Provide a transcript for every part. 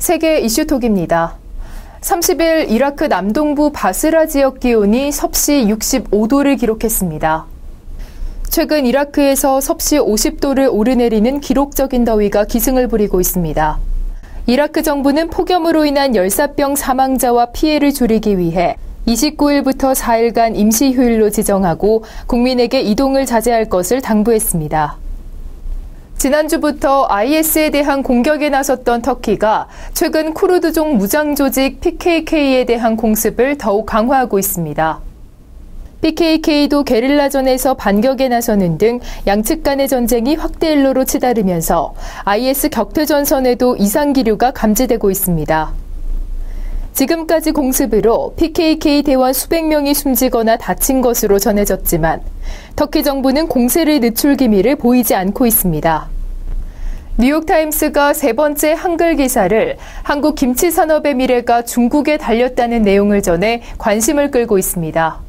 세계 이슈톡입니다. 30일 이라크 남동부 바스라 지역 기온이 섭씨 65도를 기록했습니다. 최근 이라크에서 섭씨 50도를 오르내리는 기록적인 더위가 기승을 부리고 있습니다. 이라크 정부는 폭염으로 인한 열사병 사망자와 피해를 줄이기 위해 29일부터 4일간 임시 휴일로 지정하고 국민에게 이동을 자제할 것을 당부했습니다. 지난주부터 IS에 대한 공격에 나섰던 터키가 최근 쿠르드족 무장 조직 PKK에 대한 공습을 더욱 강화하고 있습니다. PKK도 게릴라전에서 반격에 나서는 등 양측 간의 전쟁이 확대 일로로 치달으면서 IS 격퇴 전선에도 이상 기류가 감지되고 있습니다. 지금까지 공습으로 PKK 대원 수백 명이 숨지거나 다친 것으로 전해졌지만 터키 정부는 공세를 늦출 기미를 보이지 않고 있습니다. 뉴욕타임스가 세 번째 한글 기사를 한국 김치 산업의 미래가 중국에 달렸다는 내용을 전해 관심을 끌고 있습니다.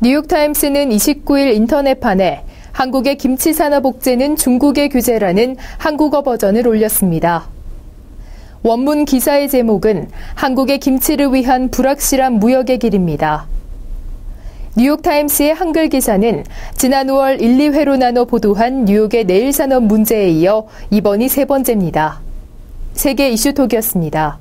뉴욕타임스는 29일 인터넷판에 한국의 김치 산업 억제는 중국의 규제라는 한국어 버전을 올렸습니다. 원문 기사의 제목은 한국의 김치를 위한 불확실한 무역의 길입니다. 뉴욕타임스의 한글 기사는 지난 5월 1, 2회로 나눠 보도한 뉴욕의 내일 산업 문제에 이어 이번이 세 번째입니다. 세계 이슈톡이었습니다.